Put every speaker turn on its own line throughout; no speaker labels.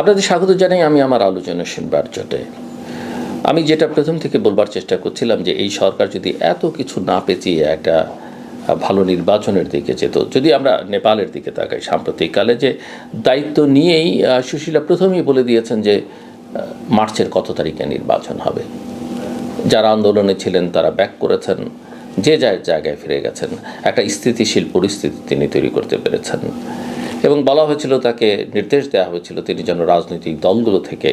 আপনাদের স্বাগত জানাই, আমি আমার আলোচনা শুনবার জটে আমি যেটা প্রথম থেকে বলবার চেষ্টা করছিলাম যে, এই সরকার যদি এত কিছু না পেঁচিয়ে একটা ভালো নির্বাচনের দিকে যেত, যদি আমরা নেপালের দিকে তাকাই, সাম্প্রতিককালে যে দায়িত্ব নিয়েই সুশীলা প্রথমেই বলে দিয়েছেন যে মার্চের কত তারিখে নির্বাচন হবে। যারা আন্দোলনে ছিলেন, তারা ব্যাক করেছেন, যে যার জায়গায় ফিরে গেছেন, একটা স্থিতিশীল পরিস্থিতি তিনি তৈরি করতে পেরেছেন। এবং বলা হয়েছিল, তাকে নির্দেশ দেওয়া হয়েছিল, তিনি যেন রাজনৈতিক দলগুলো থেকে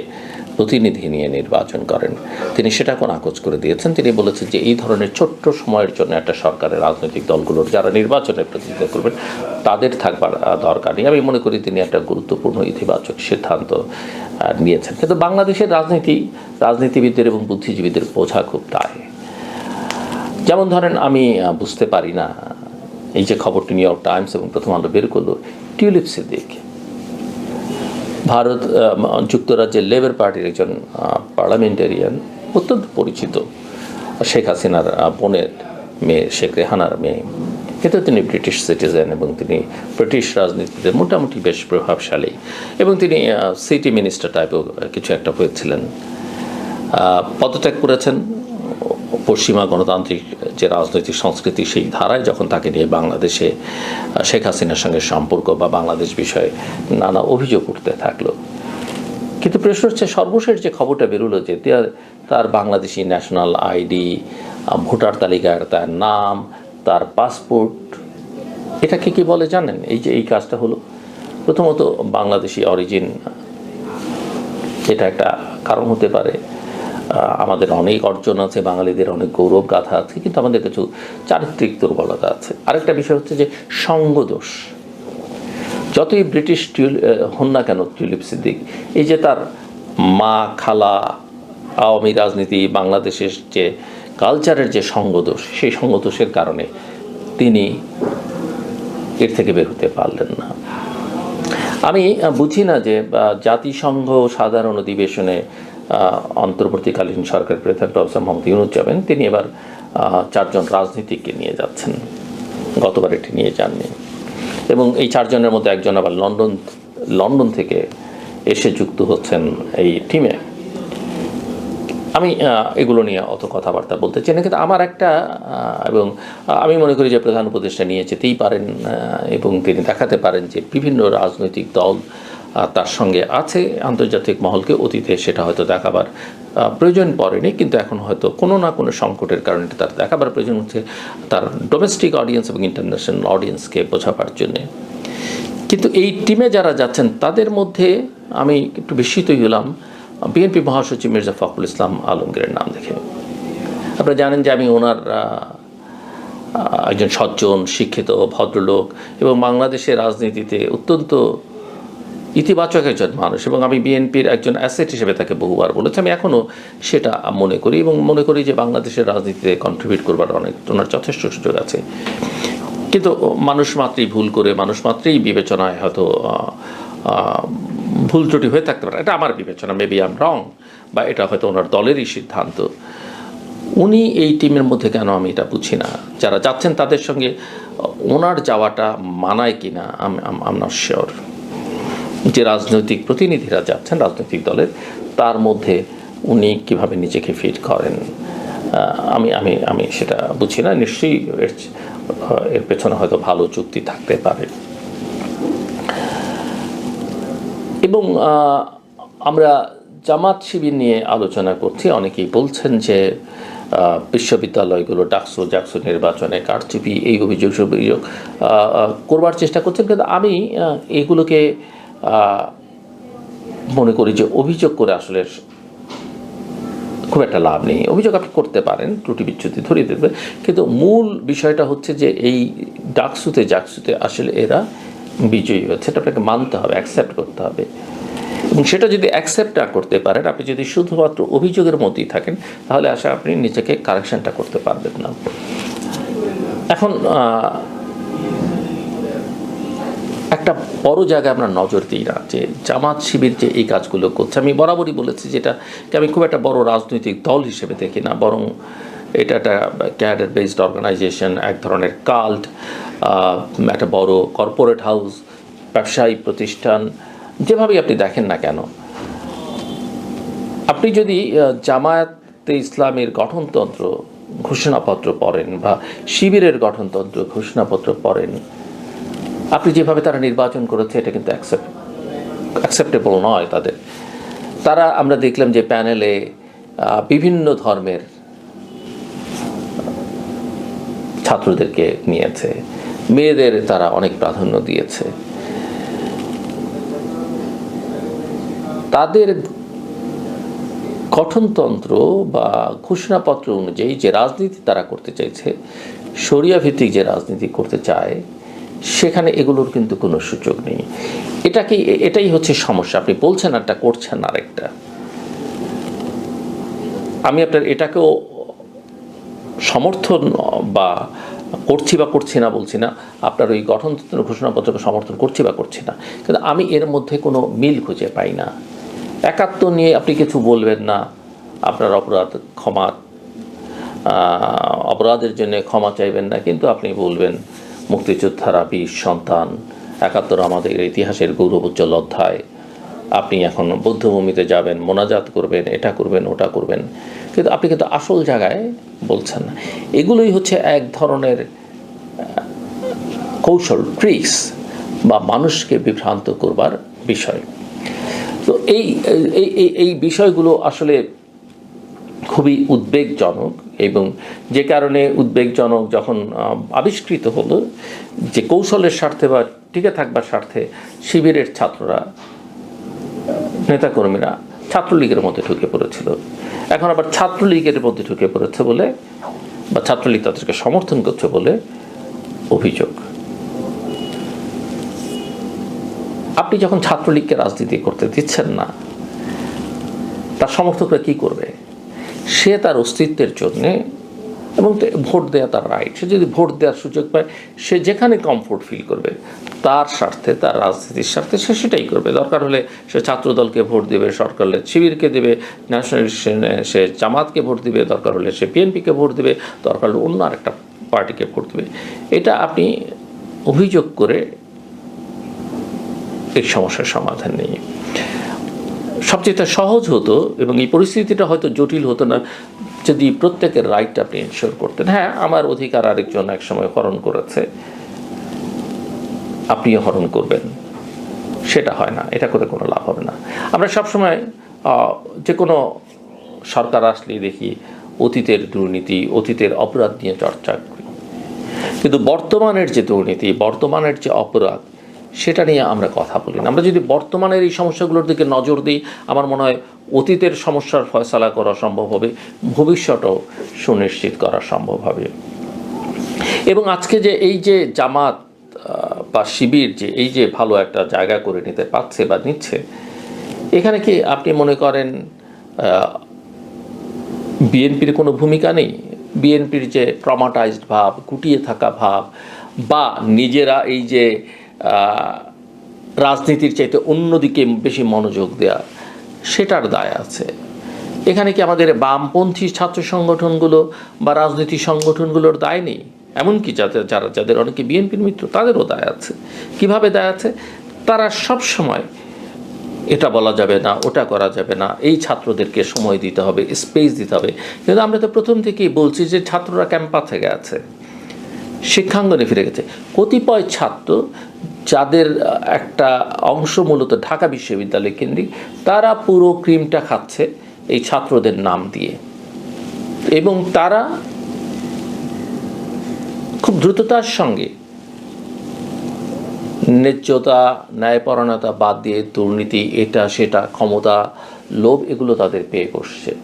প্রতিনিধি নিয়ে নির্বাচন করেন। তিনি সেটা কোন আকোচ করে দিয়েছেন। তিনি বলেছেন যে, এই ধরনের ছোট্ট সময়ের জন্য একটা সরকারের রাজনৈতিক দলগুলোর যারা নির্বাচনে প্রতিনিধিত্ব করবেন, তাদের থাকবার দরকার নেই। আমি মনে করি তিনি একটা গুরুত্বপূর্ণ ইতিবাচক সিদ্ধান্ত নিয়েছেন। কিন্তু বাংলাদেশের রাজনীতি, রাজনীতিবিদদের এবং বুদ্ধিজীবীদের বোঝা খুব দায়। যেমন ধরেন, আমি বুঝতে পারি না, এই যে খবরটি নিউ ইয়র্ক টাইমস এবং প্রথম আলো বের করল টিউলিপ সিদ্দিক ভারত যুক্তরাজ্যের লেবার পার্টির একজন পার্লামেন্টারিয়ান, অত্যন্ত পরিচিত, শেখ হাসিনার বোনের মেয়ে, শেখ রেহানার মেয়ে। কিন্তু তিনি ব্রিটিশ সিটিজেন এবং তিনি ব্রিটিশ রাজনীতিতে মোটামুটি বেশ প্রভাবশালী এবং তিনি সিটি মিনিস্টার টাইপও কিছু একটা হয়েছিলেন। পদত্যাগ করেছেন। পশ্চিমা গণতান্ত্রিক যে রাজনৈতিক সংস্কৃতি সেই ধারায় যখন তাকে নিয়ে বাংলাদেশে শেখ হাসিনার সঙ্গে সম্পর্ক বা বাংলাদেশ বিষয়ে নানা অভিযোগ উঠতে থাকল। কিন্তু প্রশ্ন হচ্ছে, সর্বশেষ যে খবরটা বেরোলো যে তার- বাংলাদেশি ন্যাশনাল আইডি ভোটার তালিকার তার নাম, তার পাসপোর্ট, এটাকে কি বলে জানেন? এই যে এই কাজটা হলো। প্রথমত বাংলাদেশি অরিজিন, এটা একটা কারণ হতে পারে। আমাদের অনেক অর্জন আছে, বাঙালিদের অনেক গৌরব গাথা আছে, কিন্তু আমাদের কিছু চারিত্রিক দুর্বলতা আছে। আরেকটা বিষয় হচ্ছে যে সঙ্গদোষ যতই ব্রিটিশ টিউল হন না কেন টিউলিপ সিদ্দিক, এই যে তার মা খালা, আওয়ামী রাজনীতি, বাংলাদেশের যে কালচারের যে সঙ্গদোষ সেই সঙ্গদোষের কারণে তিনি এর থেকে বের হতে পারলেন না। আমি বুঝি না যে জাতিসংঘ সাধারণ অধিবেশনে অন্তর্বর্তীকালীন সরকার প্রধান প্রফেসর মোহাম্মদ ইউনুস যাবেন। তিনি এবার চারজন রাজনীতিককে নিয়ে যাচ্ছেন। গতবার এটি নিয়ে যাননি। এবং এই চারজনের মধ্যে একজন আবার লন্ডন লন্ডন থেকে এসে যুক্ত হচ্ছেন এই টিমে। আমি এগুলো নিয়ে অত কথাবার্তা বলতে চাই না, কিন্তু আমার একটা এবং আমি মনে করি যে প্রধান উপদেষ্টা নিয়ে যেতেই পারেন এবং তিনি দেখাতে পারেন যে বিভিন্ন রাজনৈতিক দল তার সঙ্গে আছে আন্তর্জাতিক মহলকে অতীতে সেটা হয়তো দেখাবার প্রয়োজন পড়েনি, কিন্তু এখন হয়তো কোনো না কোনো সংকটের কারণে তার দেখাবার প্রয়োজন হচ্ছে তার ডোমেস্টিক অডিয়েন্স এবং ইন্টারন্যাশনাল অডিয়েন্সকে বোঝাবার জন্যে। কিন্তু এই টিমে যারা যাচ্ছেন, তাদের মধ্যে আমি একটু বিস্মিতই হলাম। বিএনপি মহাসচিব মির্জা ফখরুল ইসলাম আলমগীরের নাম দেখে। আপনারা জানেন যে আমি ওনার একজন সজ্জন, শিক্ষিত, ভদ্রলোক এবং বাংলাদেশের রাজনীতিতে অত্যন্ত ইতিবাচক একজন মানুষ এবং আমি বিএনপির একজন অ্যাসেট হিসেবে তাকে বহুবার বলেছি। আমি এখনও সেটা মনে করি এবং মনে করি যে বাংলাদেশের রাজনীতিতে কন্ট্রিবিউট করবার অনেক, ওনার যথেষ্ট সুযোগ আছে। কিন্তু মানুষ মাত্রই ভুল করে, মানুষ মাত্রেই বিবেচনায় হয়তো ভুল ত্রুটি হয়ে থাকতে পারে। এটা আমার বিবেচনা মেবি আম রং বা এটা হয়তো ওনার দলেরই সিদ্ধান্ত। উনি এই টিমের মধ্যে কেন আমি এটা বুঝি না? যারা যাচ্ছেন তাদের সঙ্গে, ওনার যাওয়াটা মানায় কি না আম নট শিওর যে রাজনৈতিক প্রতিনিধিরা যাচ্ছেন রাজনৈতিক দলের, তার মধ্যে উনি কীভাবে নিজেকে ফিট করেন? আমি আমি আমি সেটা বুঝি না। নিশ্চয়ই এর এর পেছনে হয়তো ভালো চুক্তি থাকতে পারে। এবং আমরা জামাত শিবির নিয়ে আলোচনা করছি। অনেকেই বলছেন যে বিশ্ববিদ্যালয়গুলো ডাকসু জাকসু নির্বাচনে কারচুপি, এই অভিযোগ সব অভিযোগ করবার চেষ্টা করছেন। কিন্তু আমি এগুলোকে মনে করি যে অভিযোগ করে আসলে খুব একটা লাভ নেই। অভিযোগ আপনি করতে পারেন, ত্রুটি বিচ্যুতি ধরিয়ে দেবে। কিন্তু মূল বিষয়টা হচ্ছে যে এই ডাকসুতে জাকসুতে আসলে এরা বিজয়ী হচ্ছে এটা আপনাকে মানতে হবে অ্যাকসেপ্ট করতে হবে। এবং সেটা যদি অ্যাকসেপ্ট না করতে পারেন, আপনি যদি শুধুমাত্র অভিযোগের মধ্যেই থাকেন, তাহলে আশা আপনি নিজেকে কারেকশনটা করতে পারবেন না। এখন একটা বড় জায়গায় আমরা নজর দিই না যে জামাত শিবির যে এই কাজগুলো করছে। আমি বরাবরই বলেছি যেটাকে আমি খুব একটা বড় রাজনৈতিক দল হিসেবে দেখি না, বরং এটা একটা ক্যাডার বেসড অর্গানাইজেশন, এক ধরনের কাল্ট একটা বড় কর্পোরেট হাউস, ব্যবসায়ী প্রতিষ্ঠান, যেভাবেই আপনি দেখেন না কেন। আপনি যদি জামায়াতে ইসলামের গঠনতন্ত্র ঘোষণাপত্র পড়েন বা শিবিরের গঠনতন্ত্র ঘোষণাপত্র পড়েন আপনি যেভাবে তারা নির্বাচন করেছে, এটা কিন্তু অ্যাকসেপ্ট অ্যাকসেপ্টেবল নয় তাদের। তারা, আমরা দেখলাম যে প্যানেলে বিভিন্ন ধর্মের ছাত্রদেরকে নিয়েছে। মেয়েদের তারা অনেক প্রাধান্য দিয়েছে। তাদের গঠনতন্ত্র বা ঘোষণাপত্র অনুযায়ী যে রাজনীতি তারা করতে চাইছে শরিয়া ভিত্তিক যে রাজনীতি করতে চায় সেখানে এগুলোর কিন্তু কোনো সুযোগ নেই। এটাকে এটাই হচ্ছে সমস্যা। আপনি বলছেন একটা করছেন আরেকটা। আমি আপনার এটাকেও সমর্থন বা করছি বা করছি না বলছি না, আপনার ওই গঠনতন্ত্র ঘোষণাপত্রকে সমর্থন করছি বা করছি না, কিন্তু আমি এর মধ্যে কোনো মিল খুঁজে পাই না। একাত্ম নিয়ে আপনি কিছু বলবেন না, আপনার অপরাধ ক্ষমা অপরাধের জন্য ক্ষমা চাইবেন না, কিন্তু আপনি বলবেন মুক্তিযোদ্ধারা বীর সন্তান, একাত্তর আমাদের ইতিহাসের গৌরবোজ্জ্বল অধ্যায়। আপনি এখন বৌদ্ধভূমিতে যাবেন, মোনাজাত করবেন, এটা করবেন, ওটা করবেন। কিন্তু আপনি কিন্তু আসল জায়গায় বলছেন না। এগুলোই হচ্ছে এক ধরনের কৌশল ট্রিক্স বা মানুষকে বিভ্রান্ত করবার বিষয়। তো এই- এই বিষয়গুলো আসলে খুবই উদ্বেগজনক এবং যে কারণে উদ্বেগজনক যখন আবিষ্কৃত হলো যে কৌশলের স্বার্থে বা টিকে থাকবার স্বার্থে শিবিরের ছাত্ররা, নেতাকর্মীরা ছাত্রলীগের মধ্যে ঢুকে পড়েছিল। এখন আবার ছাত্রলীগের মধ্যে ঢুকে পড়েছে বলে বা ছাত্রলীগ তাদেরকে সমর্থন করছে বলে অভিযোগ। আপনি যখন ছাত্রলীগকে রাজনীতি করতে দিচ্ছেন না, তার সমর্থকরা কি করবে? সে তার অস্তিত্বের জন্যে এবং ভোট দেওয়া তার রাইট সে যদি ভোট দেওয়ার সুযোগ পায়, সে যেখানে কমফোর্ট ফিল করবে, তার স্বার্থে, তার রাজনীতির স্বার্থে সে সেটাই করবে। দরকার হলে সে ছাত্রদলকে ভোট দেবে সরকার হলে শিবিরকে দেবে ন্যাশনাল সে জামাতকে ভোট দেবে, দরকার হলে সে বিএনপিকে ভোট দেবে, দরকার হলে অন্য আরেকটা পার্টিকে ভোট দেবে। এটা আপনি অভিযোগ করে এই সমস্যার সমাধান নেই। সবচেয়ে সহজ হতো এবং এই পরিস্থিতিটা হয়তো জটিল হতো না যদি প্রত্যেকের রাইটটা আপনি এনশোর করতেন। হ্যাঁ আমার অধিকার আরেকজন এক সময় হরণ করেছে। আপনিও হরণ করবেন। সেটা হয় না, এটা করে কোনো লাভ হবে না। আমরা সবসময় যে কোনো সরকার আসলেই দেখি অতীতের দুর্নীতি, অতীতের অপরাধ নিয়ে চর্চা করি। কিন্তু বর্তমানের যে দুর্নীতি, বর্তমানের যে অপরাধ সেটা নিয়ে আমরা কথা বলি আমরা যদি বর্তমানের এই সমস্যাগুলোর দিকে নজর দিই, আমার মনে হয় অতীতের সমস্যার ফয়সালা করা সম্ভব হবে, ভবিষ্যতও সুনিশ্চিত করা সম্ভব হবে। এবং আজকে যে এই যে জামাত বা শিবির যে এই যে ভালো একটা জায়গা করে নিতে পারছে বা নিচ্ছে, এখানে কি আপনি মনে করেন বিএনপির কোনো ভূমিকা নেই? বিএনপির যে ট্রমাটাইজড ভাব, গুটিয়ে থাকা ভাব, বা নিজেরা এই যে রাজনীতির চাইতে অন্যদিকে বেশি মনোযোগ দেয়া, সেটার দায় আছে। এখানে কি আমাদের বামপন্থী ছাত্র সংগঠনগুলো বা রাজনীতি সংগঠনগুলোর দায় নেই? এমনকি যাদের যারা, যাদের অনেকে বিএনপির মিত্র, তাদেরও দায় আছে। কীভাবে দায় আছে? তারা সব সময় এটা বলা যাবে না, ওটা করা যাবে না, এই ছাত্রদেরকে সময় দিতে হবে স্পেস দিতে হবে। কিন্তু আমরা তো প্রথম থেকেই বলছি যে ছাত্ররা ক্যাম্পাস আছে শিক্ষাঙ্গনে ফিরে গেছে। কতিপয় ছাত্র যাদের একটা অংশ মূলত ঢাকা বিশ্ববিদ্যালয় কেন্দ্রিক। তারা পুরো ক্রিমটা খাচ্ছে এই ছাত্রদের নাম দিয়ে। এবং তারা খুব দ্রুততার সঙ্গে ন্যায্যতা, ন্যায়পরায়ণতা বাদ দিয়ে দুর্নীতি, এটা, সেটা, ক্ষমতা, লোভ, এগুলো তাদের পেয়ে বসছে।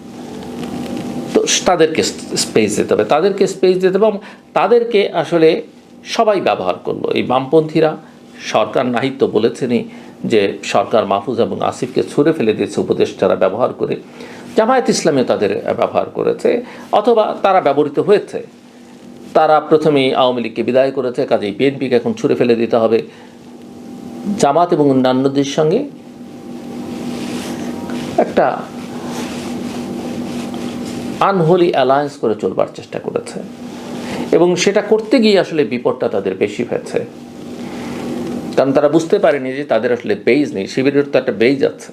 তো তাদেরকে স্পেস দিতে হবে, তাদেরকে স্পেস দিতে হবে এবং তাদেরকে আসলে সবাই ব্যবহার করল। এই বামপন্থীরা সরকার নাহিত্য বলেছেনই যে সরকার মাহফুজ এবং আসিফকে ছুঁড়ে ফেলে দিয়েছে উপদেষ্টারা ব্যবহার করে। জামায়াত ইসলামে তাদের ব্যবহার করেছে, অথবা তারা ব্যবহৃত হয়েছে। তারা প্রথমেই আওয়ামী লীগকে বিদায় করেছে, কাজেই বিএনপিকে এখন ছুঁড়ে ফেলে দিতে হবে। জামাত এবং অন্যান্যদের সঙ্গে একটা আনহোলি অ্যালায়েন্স করে চলবার চেষ্টা করেছে। এবং সেটা করতে গিয়ে আসলে বিপদটা তাদের বেশি হয়েছে। কারণ তারা বুঝতে পারেনি যে তাদের আসলে বেইজ নেই, শিবিরের তো একটা বেইজ আছে।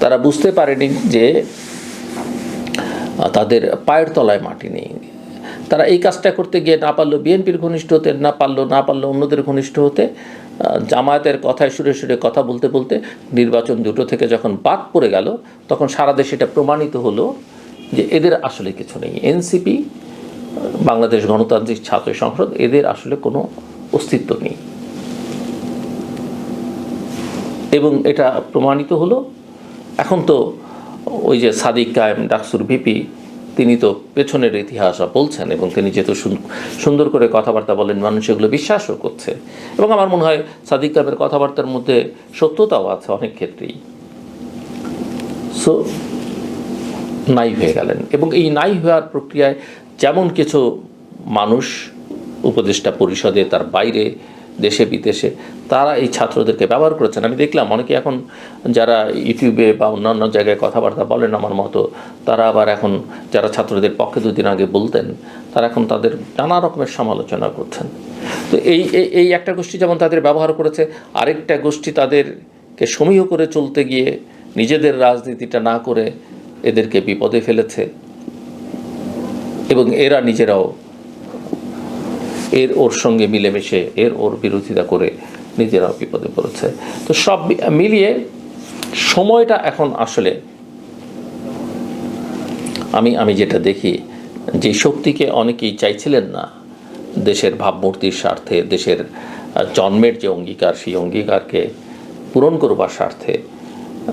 তারা বুঝতে পারেনি যে তাদের পায়ের তলায় মাটি নেই। তারা এই কাজটা করতে গিয়ে না পারল বিএনপির ঘনিষ্ঠ হতে, না পারল না পারল অন্যদের ঘনিষ্ঠ হতে জামায়াতের কথায় সুরে সুরে কথা বলতে বলতে নির্বাচন দুটো থেকে যখন বাদ পড়ে গেল, তখন সারা দেশে এটা প্রমাণিত হলো যে এদের আসলে কিছু নেই। এনসিপি বাংলাদেশ গণতান্ত্রিক ছাত্র সংসদ, এদের আসলে কোনো অস্তিত্ব নেই। এবং এটা প্রমাণিত হলো, এখন তো ওই যে সাদিক কায়েম ডাকসুর ভিপি, তিনি তো পেছনের ইতিহাস বলছেন এবং তিনি যেহেতু সুন- সুন্দর করে কথাবার্তা বলেন, মানুষ এগুলো বিশ্বাসও করছে। এবং আমার মনে হয় সাদিক কায়েমের কথাবার্তার মধ্যে সত্যতাও আছে অনেক ক্ষেত্রেই। সো, নাই হয়ে গেলেন। এবং এই নাই হওয়ার প্রক্রিয়ায় যেমন কিছু মানুষ, উপদেষ্টা পরিষদে তার বাইরে দেশে, বিদেশে, তারা এই ছাত্রদেরকে ব্যবহার করেছেন। আমি দেখলাম অনেকে এখন যারা ইউটিউবে বা অন্যান্য জায়গায় কথাবার্তা বলেন আমার মতো, তারা আবার এখন যারা ছাত্রদের পক্ষে দুদিন আগে বলতেন, তারা এখন তাদের নানা রকমের সমালোচনা করছেন। তো এই, এই- একটা গোষ্ঠী যেমন তাদের ব্যবহার করেছে, আরেকটা গোষ্ঠী তাদেরকে সমীহ করে চলতে গিয়ে নিজেদের রাজনীতিটা না করে এদেরকে বিপদে ফেলেছে এবং এরা নিজেরাও এর ওর সঙ্গে মিলেমিশে এর ওর বিরোধিতা করে নিজেরাও বিপদে পড়েছে। তো সব মিলিয়ে সময়টা এখন আসলে আমি আমি যেটা দেখি যে শক্তিকে অনেকেই চাইছিলেন না দেশের ভাবমূর্তির স্বার্থে দেশের জন্মের যে অঙ্গীকার সেই অঙ্গীকারকে পূরণ করবার স্বার্থে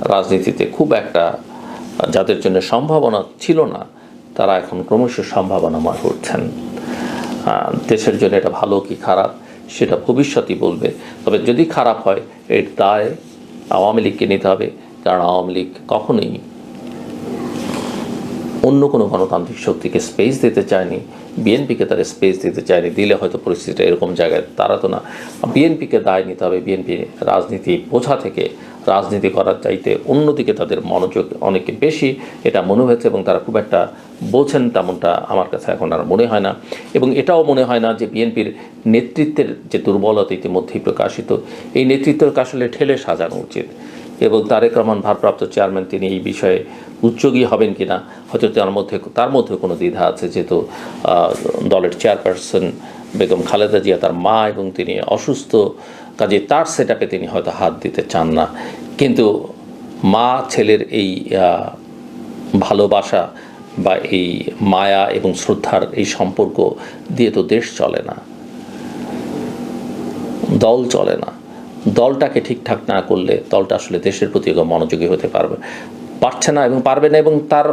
রাজনীতিতে খুব একটা যাদের জন্য সম্ভাবনা ছিল না তারা এখন ক্রমশ সম্ভাবনাময় করছেন আহ, দেশের জন্য এটা ভালো কি খারাপ সেটা ভবিষ্যতই বলবে। তবে যদি খারাপ হয়, এর দায় আওয়ামী লীগকে নিতে হবে, কারণ আওয়ামী লীগ কখনোই অন্য কোনো গণতান্ত্রিক শক্তিকে স্পেস দিতে চায়নি। বিএনপিকে তারা স্পেস দিতে চায়নি। দিলে হয়তো পরিস্থিতিটা এরকম জায়গায় দাঁড়াতো না। বিএনপিকে দায় নিতে হবে। বিএনপি রাজনীতি বোঝা থেকে রাজনীতি করার চাইতে অন্যদিকে তাদের মনোযোগ অনেক বেশি। এটা মনে হয়েছে এবং তারা খুব একটা বোঝেন তেমনটা আমার কাছে এখন আর মনে হয় না। এবং এটাও মনে হয় না যে বিএনপির নেতৃত্বের যে দুর্বলতা ইতিমধ্যেই প্রকাশিত, এই নেতৃত্বকে আসলে ঠেলে সাজানো উচিত। এবং তারেক রহমান ভারপ্রাপ্ত চেয়ারম্যান, তিনি এই বিষয়ে উদ্যোগী হবেন কিনা, হয়তো তার মধ্যে তার মধ্যে কোনো দ্বিধা আছে। যেহেতু দলের চেয়ারপারসন বেগম খালেদা জিয়া তার মা এবং তিনি অসুস্থ কাজে তার সেট তিনি হয়তো হাত দিতে চান না। কিন্তু মা, ছেলের এই ভালোবাসা বা এই মায়া এবং শ্রদ্ধার এই সম্পর্ক দিয়ে তো দেশ চলে না। দল চলে না। দলটাকে ঠিকঠাক না করলে দলটা আসলে দেশের প্রতি মনোযোগী হতে পারবে। পারছে না এবং পারবে না এবং তার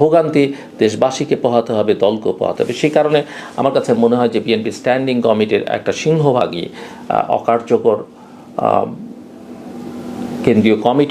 ভোগান্তি দেশবাসীকে পোহাতে হবে দলকে পোহাতে হবে। সেই কারণে আমার কাছে মনে হয় যে বিএনপি স্ট্যান্ডিং কমিটির একটা সিংহভাগই অকার্যকর কেন্দ্রীয় কমিটি